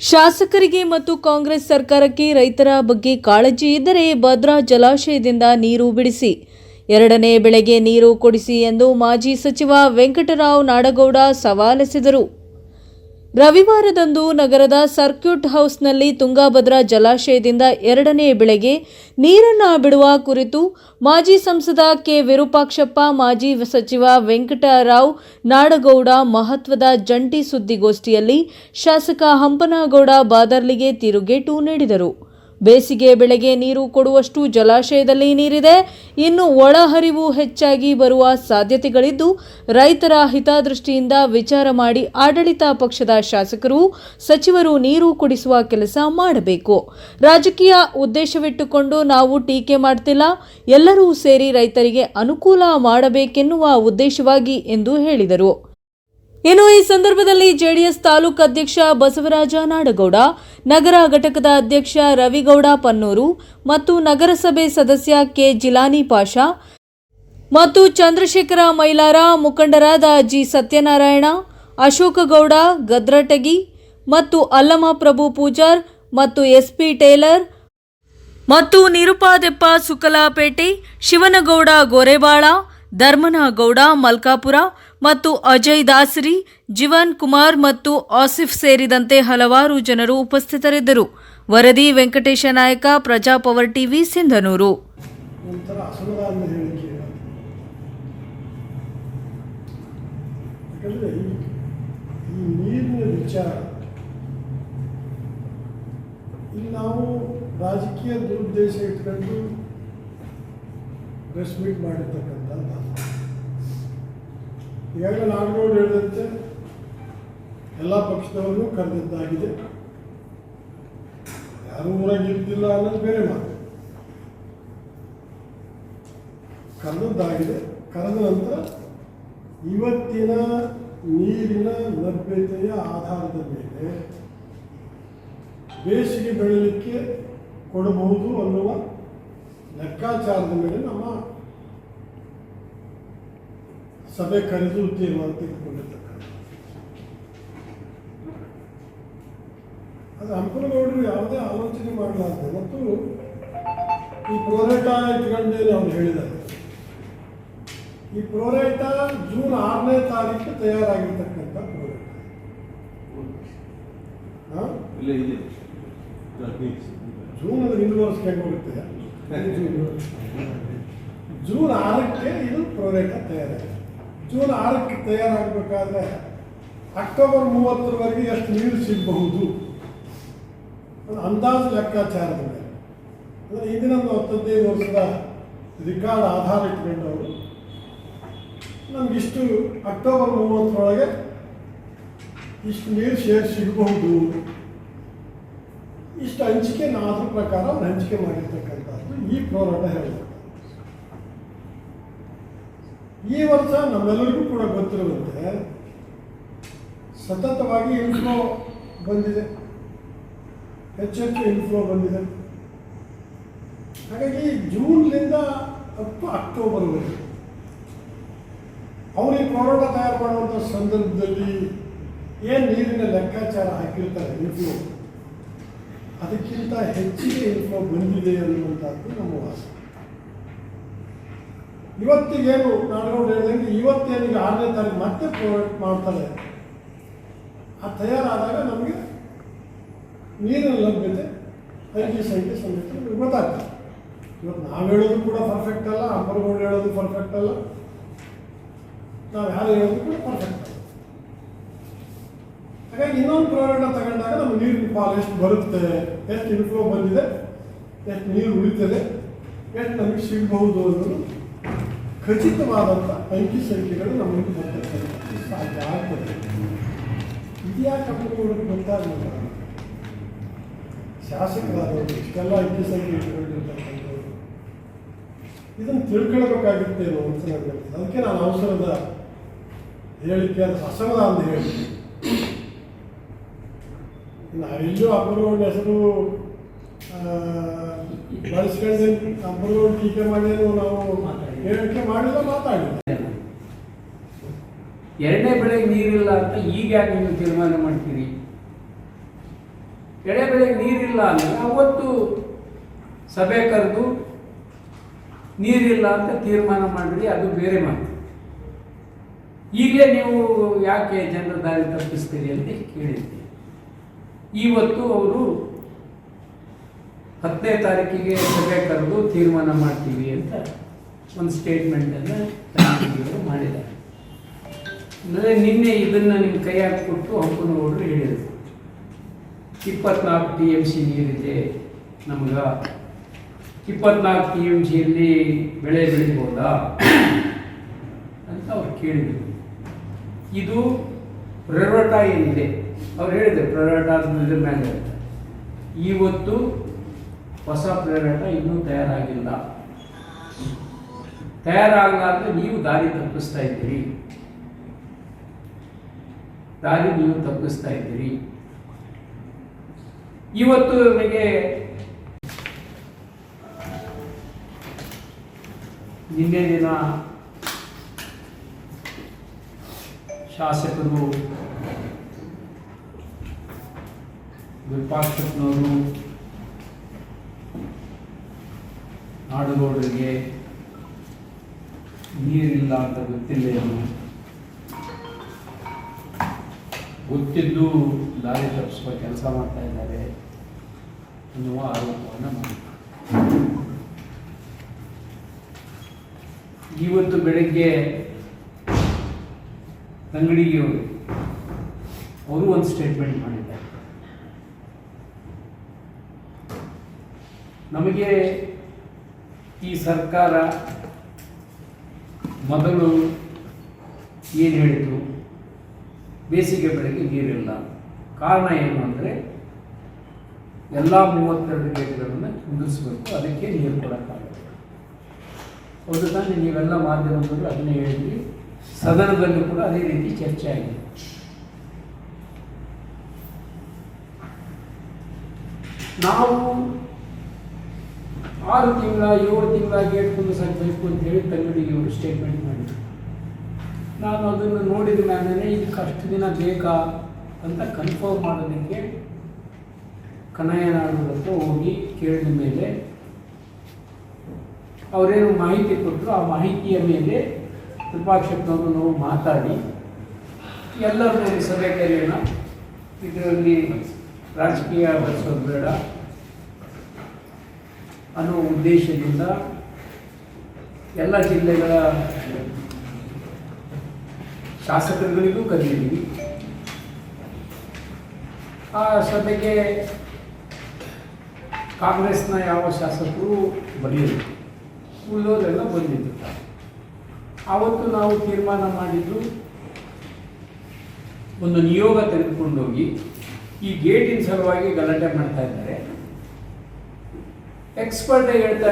ಶಾಸಕರಿಗೆ ಮತ್ತು ಕಾಂಗ್ರೆಸ್ ಸರ್ಕಾರಕ್ಕೆ ರೈತರ ಬಗ್ಗೆ ಕಾಳಜಿ ಇದ್ದರೆ ಭದ್ರಾ ಜಲಾಶಯದಿಂದ ನೀರು ಬಿಡಿಸಿ. ಎರಡನೇ ಬೆಳೆಗೆ ನೀರು ಕೊಡಿಸಿ ಎಂದು ಮಾಜಿ ಸಚಿವ ವೆಂಕಟರಾವ್ ನಾಡಗೌಡ ಸವಾಲೆಸೆದರು. ರವಿವಾರದಂದು ನಗರದ ಸರ್ಕ್ಯೂಟ್ ಹೌಸ್ನಲ್ಲಿ ತುಂಗಾಭದ್ರಾ ಜಲಾಶಯದಿಂದ ಎರಡನೇ ಬೆಳೆಗೆ ನೀರನ್ನು ಬಿಡುವ ಕುರಿತು ಮಾಜಿ ಸಂಸದ ಕೆ ವಿರೂಪಾಕ್ಷಪ್ಪ, ಮಾಜಿ ಸಚಿವ ವೆಂಕಟರಾವ್ ನಾಡಗೌಡ ಮಹತ್ವದ ಜಂಟಿ ಸುದ್ದಿಗೋಷ್ಠಿಯಲ್ಲಿ ಶಾಸಕ ಹಂಪನಗೌಡ ಬಾದರ್ಲಿಗೆ ತಿರುಗೇಟು ನೀಡಿದರು. ಬೇಸಿಗೆ ಬೆಳೆಗೆ ನೀರು ಕೊಡುವಷ್ಟು ಜಲಾಶಯದಲ್ಲಿ ನೀರಿದೆ. ಇನ್ನು ಒಳಹರಿವು ಹೆಚ್ಚಾಗಿ ಬರುವ ಸಾಧ್ಯತೆಗಳಿದ್ದು, ರೈತರ ಹಿತದೃಷ್ಟಿಯಿಂದ ವಿಚಾರ ಮಾಡಿ ಆಡಳಿತ ಪಕ್ಷದ ಶಾಸಕರು ಸಚಿವರು ನೀರು ಕುಡಿಸುವ ಕೆಲಸ ಮಾಡಬೇಕು. ರಾಜಕೀಯ ಉದ್ದೇಶವಿಟ್ಟುಕೊಂಡು ನಾವು ಟೀಕೆ ಮಾಡ್ತಿಲ್ಲ. ಎಲ್ಲರೂ ಸೇರಿ ರೈತರಿಗೆ ಅನುಕೂಲ ಮಾಡಬೇಕೆನ್ನುವ ಉದ್ದೇಶವಾಗಿ ಎಂದು ಹೇಳಿದರು. ಇನ್ನು ಈ ಸಂದರ್ಭದಲ್ಲಿ ಜೆಡಿಎಸ್ ತಾಲೂಕು ಅಧ್ಯಕ್ಷ ಬಸವರಾಜ ನಾಡಗೌಡ, ನಗರ ಘಟಕದ ಅಧ್ಯಕ್ಷ ರವಿಗೌಡ ಪನ್ನೂರು ಮತ್ತು ನಗರಸಭೆ ಸದಸ್ಯ ಕೆ ಜಿಲಾನಿ ಪಾಷಾ ಮತ್ತು ಚಂದ್ರಶೇಖರ ಮೈಲಾರ, ಮುಖಂಡರಾದ ಜಿ ಸತ್ಯನಾರಾಯಣ ಅಶೋಕಗೌಡ ಗದ್ರಟಗಿ ಮತ್ತು ಅಲ್ಲಮ ಪ್ರಭು ಪೂಜಾರ್ ಮತ್ತು ಎಸ್ಪಿ ಟೇಲರ್ ಮತ್ತು ನಿರುಪಾದೆಪ್ಪ ಸುಕಲಾಪೇಟೆ ಶಿವನಗೌಡ ಗೋರೆಬಾಳ ಧರ್ಮನಗೌಡ, ಮಲ್ಕಾಪುರ ಮತ್ತು ಅಜಯ್ ದಾಸರಿ, ಜೀವನ್ ಕುಮಾರ್ ಮತ್ತು ಆಸಿಫ್ ಸೇರಿದಂತೆ ಹಲವಾರು ಜನರು ಉಪಸ್ಥಿತರಿದ್ದರು. ವರದಿ ವೆಂಕಟೇಶ ನಾಯಕ ಪ್ರಜಾಪವರ್ ಟಿವಿ, ಸಿಂಧನೂರು. ನಾವು ರಾಜಕೀಯ ದುರುದ್ದೇಶ ಇಟ್ಕೊಂಡು ಪ್ರೆಸ್ ಮೀಟ್ ಮಾಡಿರ್ತಕ್ಕಂಥದ್ದು ಈಗಾಗಲೇ ನಾಗನೋಡು ಹೇಳಿದಂತೆ, ಎಲ್ಲ ಪಕ್ಷದವರನ್ನು ಕರೆದಿದ್ದಾಗಿದೆ. ಯಾರು ಊರಾಗ ಅನ್ನೋದು ಬೇರೆ ಮಾತು. ಕರೆದದ್ದಾಗಿದೆ. ಕರೆದ ನಂತರ ಇವತ್ತಿನ ನೀರಿನ ಲಭ್ಯತೆಯ ಆಧಾರದ ಮೇಲೆ ಬೇಸಿಗೆ ಬೆಳಲಿಕ್ಕೆ ಕೊಡಬಹುದು ಅನ್ನುವ ಲೆಕ್ಕಾಚಾರದ ಮೇಲೆ ನಮ್ಮ ಸಭೆ ಕರೆದು ತೀರ್ಮಾನ ತೆಗೆದುಕೊಂಡಿರ್ತಕ್ಕಂಥ ಅದು ಹಂಪನಗೌಡರು ಯಾವುದೇ ಆಲೋಚನೆ ಮಾಡಲಾರ್ದೆ ಮತ್ತು ಈ ಪ್ರೋರೇಟ ಇಟ್ಕೊಂಡೇನೆ ಅವ್ರು ಹೇಳಿದ್ದಾರೆ. ಈ ಪ್ರೋರೇಟ ಜೂನ್ ಆರನೇ ತಾರೀಕು ತಯಾರಾಗಿರ್ತಕ್ಕಂಥ ಪ್ರೋರೇಟ. ಜೂನ್ ಅದು ಹಿಂದಿನ ವರ್ಷಕ್ಕೆ ಹೆಂಗೆ ಹೋಗುತ್ತೆ? ಜೂನ್ ಆರಕ್ಕೆ ಇದು ಪ್ರೋರೇಟ ತಯಾರಾಗಿದೆ ಜೂನ್ ಆರಕ್ಕೆ ತಯಾರಾಗಬೇಕಾದ್ರೆ ಅಕ್ಟೋಬರ್ ಮೂವತ್ತರವರೆಗೆ ಎಷ್ಟು ನೀರು ಸಿಗಬಹುದು? ಅದು ಅಂದಾಜು ಲೆಕ್ಕಾಚಾರದ ಮೇಲೆ ಅಂದರೆ ಹಿಂದಿನ ಒಂದು ಹತ್ತದೈದು ವರ್ಷದ ರಿಕಾರ್ಡ್ ಆಧಾರ ಇಟ್ಕೊಂಡು ಅವರು ನಮಗಿಷ್ಟು ಅಕ್ಟೋಬರ್ ಮೂವತ್ತರೊಳಗೆ ಇಷ್ಟು ನೀರು ಶೇರ್ ಸಿಗಬಹುದು. ಇಷ್ಟು ಹಂಚಿಕೆ ಅದ್ರ ಪ್ರಕಾರ ಅವ್ರು ಹಂಚಿಕೆ ಮಾಡಿರ್ತಕ್ಕಂಥದ್ದು ಈ ಹೋರಾಟ ಹೇಳ್ತಾರೆ ಈ ವರ್ಷ ನಮ್ಮೆಲ್ಲರಿಗೂ ಕೂಡ ಗೊತ್ತಿರುವಂತೆ ಸತತವಾಗಿ ಇನ್ಫ್ಲೋ ಬಂದಿದೆ. ಹೆಚ್ಚೆಚ್ಚು ಇನ್ಫ್ಲೋ ಬಂದಿದೆ. ಹಾಗಾಗಿ ಜೂನ್ಲಿಂದ ಅಕ್ಟೋಬರ್ ಅಕ್ಟೋಬರ್ವರೆಗೆ ಅವರು ಈ ಹೋರಾಟ ತಯಾರು ಮಾಡುವಂಥ ಸಂದರ್ಭದಲ್ಲಿ ಏನು ನೀರಿನ ಲೆಕ್ಕಾಚಾರ ಹಾಕಿರ್ತಾರೆ ಇನ್ಫ್ಲೋ ಅದಕ್ಕಿಂತ ಹೆಚ್ಚಿಗೆ ಇನ್ಫ್ಲೋ ಬಂದಿದೆ ಅನ್ನುವಂಥದ್ದು ನಮ್ಮ ವಾಸ. ಇವತ್ತಿಗೇನು ನಾಡಗೌಡ ಹೇಳಿದಂಗೆ ಇವತ್ತೇನಿಗೆ ಆರನೇ ತಾರೀಕು ಮತ್ತೆ ಪ್ರೊವೈಡ್ ಮಾಡ್ತಾರೆ. ಆ ತಯಾರಾದಾಗ ನಮಗೆ ನೀರಿನ ಲಭ್ಯತೆ, ಐದು ಸಂಖ್ಯೆ ನಮಗೆ ಗೊತ್ತಾಗ್ತದೆ. ಇವತ್ತು ನಾವು ಹೇಳೋದು ಕೂಡ ಪರ್ಫೆಕ್ಟ್ ಅಲ್ಲ ಅಂಬರ್ಗೌಡ ಹೇಳೋದು ಪರ್ಫೆಕ್ಟ್ ಅಲ್ಲ. ನಾವು ಯಾರು ಹೇಳೋದು ಕೂಡ ಪರ್ಫೆಕ್ಟ್ ಅಲ್ಲ. ಹಾಗಾಗಿ ಇನ್ನೊಂದು ಪ್ರಯೋಗ ತಗೊಂಡಾಗ ನಮ್ಗೆ ನೀರಿನ ಪಾಲ್ ಎಷ್ಟು ಬರುತ್ತೆ, ಎಷ್ಟು ಇನ್ಫ್ಲೋ ಬಂದಿದೆ, ಎಷ್ಟು ನೀರು ಉಳಿತದೆ, ಎಷ್ಟು ನಮಗೆ ಸಿಗಬಹುದು ಅನ್ನೋದು ಖಚಿತವಾದಂಥ ಅಂಕಿ ಸಂಖ್ಯೆಗಳು ನಮಗೆ ಮುಂದೆ ಬರ್ತಕ್ಕಂಥದ್ದು ಸಾಧ್ಯ ಆಗ್ತದೆ. ಇದೆಯಾ ಕಂಪನಿಗಳಿಗೆ ಗೊತ್ತಾಗಲಿಲ್ಲ. ಶಾಸಕರಾದವರು ಇಷ್ಟೆಲ್ಲ ಅಂಕಿ ಸಂಖ್ಯೆ ಇಟ್ಕೊಂಡಿರ್ತಕ್ಕಂಥವ್ರು. ಇದನ್ನು ತಿಳ್ಕೊಳ್ಬೇಕಾಗಿತ್ತೇನೋ ಅಂತ ನನಗೆ. ಅದಕ್ಕೆ ನಾನು ಅವಸರದ ಹೇಳಿಕೆ, ಅದು ಅಸಮಾಧಾನದ ಹೇಳಿಕೆ ನಾವೆಲ್ಲೂ ಅಪರಗೌಡ ಹೆಸರು ಬಳಸ್ಕೊಂಡು ಅಪರಗೌಡ ಟೀಕೆ ಮಾಡಿದ್ರು ನಾವು ಹೇಳಿಕೆ ಮಾಡಿದ್ರೆ ಮಾತಾಡಿಲ್ಲ ಎರಡನೇ ಬೆಳೆಗೆ ನೀರಿಲ್ಲ ಅಂತ ಈಗ ಯಾಕೆ ನೀವು ತೀರ್ಮಾನ ಮಾಡ್ತೀರಿ? ಎಳೆ ಬೆಳೆಗೆ ನೀರಿಲ್ಲ ಅಂದರೆ ಅವತ್ತು ಸಭೆ ಕರೆದು ನೀರಿಲ್ಲ ಅಂತ ತೀರ್ಮಾನ ಮಾಡಿರಿ ಅದು ಬೇರೆ ಮಾತು. ಈಗಲೇ ನೀವು ಯಾಕೆ ಜನರ ದಾರಿ ತಪ್ಪಿಸ್ತೀರಿ ಅಂತ ಕೇಳಿದ್ವಿ. ಇವತ್ತು ಅವರು ಹತ್ತನೇ ತಾರೀಕಿಗೆ ಸಭೆ ಕರೆದು ತೀರ್ಮಾನ ಮಾಡ್ತೀವಿ ಅಂತ ಒಂದು ಸ್ಟೇಟ್ಮೆಂಟನ್ನು ಅವರು ಮಾಡಿದ್ದಾರೆ. ಅಂದರೆ ನಿನ್ನೆ ಇದನ್ನು ನಿಮ್ಮ ಕೈ ಹಾಕಿಕೊಟ್ಟು ಹಂಪನಗೌಡರು ಹೇಳಿದರು. ಇಪ್ಪತ್ನಾಲ್ಕು ಟಿ ಎಂ ಸಿ ನೀರಿದೆ ನಮ್ಗೆ. ಇಪ್ಪತ್ನಾಲ್ಕು ಟಿ ಎಂ ಸಿಯಲ್ಲಿ ಬೆಳೆ ಬೆಳಿಬೋದಾ ಅಂತ ಅವ್ರು ಕೇಳಿದರು. ಇದು ಪ್ರೊರಟ ಏನಿದೆ? ಅವ್ರು ಹೇಳಿದ್ರು ಪ್ರೇರಾಟ ಇದ್ರ ಮೇಲೆ ಇವತ್ತು ಹೊಸ ಪ್ರೇರಾಟ ಇನ್ನೂ ತಯಾರಾಗಿಲ್ಲ. ತಯಾರಾಗಲಾರ್ದು ನೀವು ದಾರಿ ತಪ್ಪಿಸ್ತಾ ಇದ್ದೀರಿ. ದಾರಿ ನೀವು ತಪ್ಪಿಸ್ತಾ ಇದ್ದೀರಿ. ಇವತ್ತು ನನಗೆ ನಿನ್ನೆ ದಿನ ಶಾಸಕರು ವಿಪಕ್ಷನವರು ನಾಡುಗೌಡರಿಗೆ ನೀರಿಲ್ಲ ಅಂತ ಗೊತ್ತಿಲ್ಲ ಏನು? ಗೊತ್ತಿದ್ದು ದಾರಿ ತಪ್ಪಿಸುವ ಕೆಲಸ ಮಾಡ್ತಾ ಇದ್ದಾರೆ ಅನ್ನುವ ಆರೋಪವನ್ನು ಮಾಡಿದ್ದಾರೆ. ಇವತ್ತು ಬೆಳಗ್ಗೆ ತಂಗಡಿಗೆ ಅವರು ಒಂದು ಸ್ಟೇಟ್ಮೆಂಟ್ ಮಾಡಿದ್ದಾರೆ. ನಮಗೆ ಈ ಸರ್ಕಾರ ಮೊದಲು ಏನು ಹೇಳಿತು? ಬೇಸಿಗೆ ಬೆಳೆಗೆ ನೀರಿಲ್ಲ. ಕಾರಣ ಏನು ಅಂದರೆ ಎಲ್ಲ ಮೂವತ್ತೆರಡು ಗೇಟ್ಗಳನ್ನು ಕುಂದಿಸಬೇಕು. ಅದಕ್ಕೆ ನೀರು ಕೊಡೋಕ್ಕಾಗುತ್ತೆ ಹೌದು ತಾನೇ, ನೀವೆಲ್ಲ ಮಾಧ್ಯಮದಲ್ಲಿ ಅದನ್ನೇ ಹೇಳಿದ್ವಿ ಸದನದಲ್ಲೂ ಕೂಡ ಅದೇ ರೀತಿ ಚರ್ಚೆ ಆಗಿದೆ. ನಾವು ಆರು ತಿಂಗಳ, ಏಳು ತಿಂಗಳ ಗೇಟ್ ಕುಂದಿಸಬೇಕು ಅಂತ ಹೇಳಿ ತಂಗಡಿಗೆ ಅವರು ಸ್ಟೇಟ್ಮೆಂಟ್ ಮಾಡಿದರು. ನಾನು ಅದನ್ನು ನೋಡಿದ ಮೇಲೆ ಇದಕ್ಕೆ ಅಷ್ಟು ದಿನ ಬೇಕಾ ಅಂತ ಕನ್ಫರ್ಮ್ ಮಾಡೋದಕ್ಕೆ ಕನ್ನಯ್ಯನಾಡು ಹತ್ರ ಹೋಗಿ ಕೇಳಿದ ಮೇಲೆ ಅವರೇನು ಮಾಹಿತಿ ಕೊಟ್ಟರು. ಆ ಮಾಹಿತಿಯ ಮೇಲೆ ಕೃಪಾಕ್ಷಪ್ನವರು ನಾವು ಮಾತಾಡಿ, ಎಲ್ಲರೂ ಸಭೆ ಕರೆಯೋಣ. ಇದರಲ್ಲಿ ರಾಜಕೀಯ ಬಳಸೋದು ಬೇಡ. ಅನ್ನೋ ಉದ್ದೇಶದಿಂದ ಎಲ್ಲ ಜಿಲ್ಲೆಗಳ ಶಾಸಕರುಗಳಿಗೂ ಕರೆದಿದ್ದೀವಿ. ಆ ಸಭೆಗೆ ಕಾಂಗ್ರೆಸ್ನ ಯಾವ ಶಾಸಕರು ಬರಲಿಲ್ಲ ಉಳಿದವರೆಲ್ಲ ಬಂದಿದ್ದರು. ಆವತ್ತು ನಾವು ತೀರ್ಮಾನ ಮಾಡಿದ್ದು ಒಂದು ನಿಯೋಗ ತೆಗೆದುಕೊಂಡೋಗಿ ಈ ಗೇಟಿನ ಸಲುವಾಗಿ ಗಲಾಟೆ ಮಾಡ್ತಾ ಇದ್ದಾರೆ. ಎಕ್ಸ್ಪರ್ಟ್ ಹೇಳ್ತಾ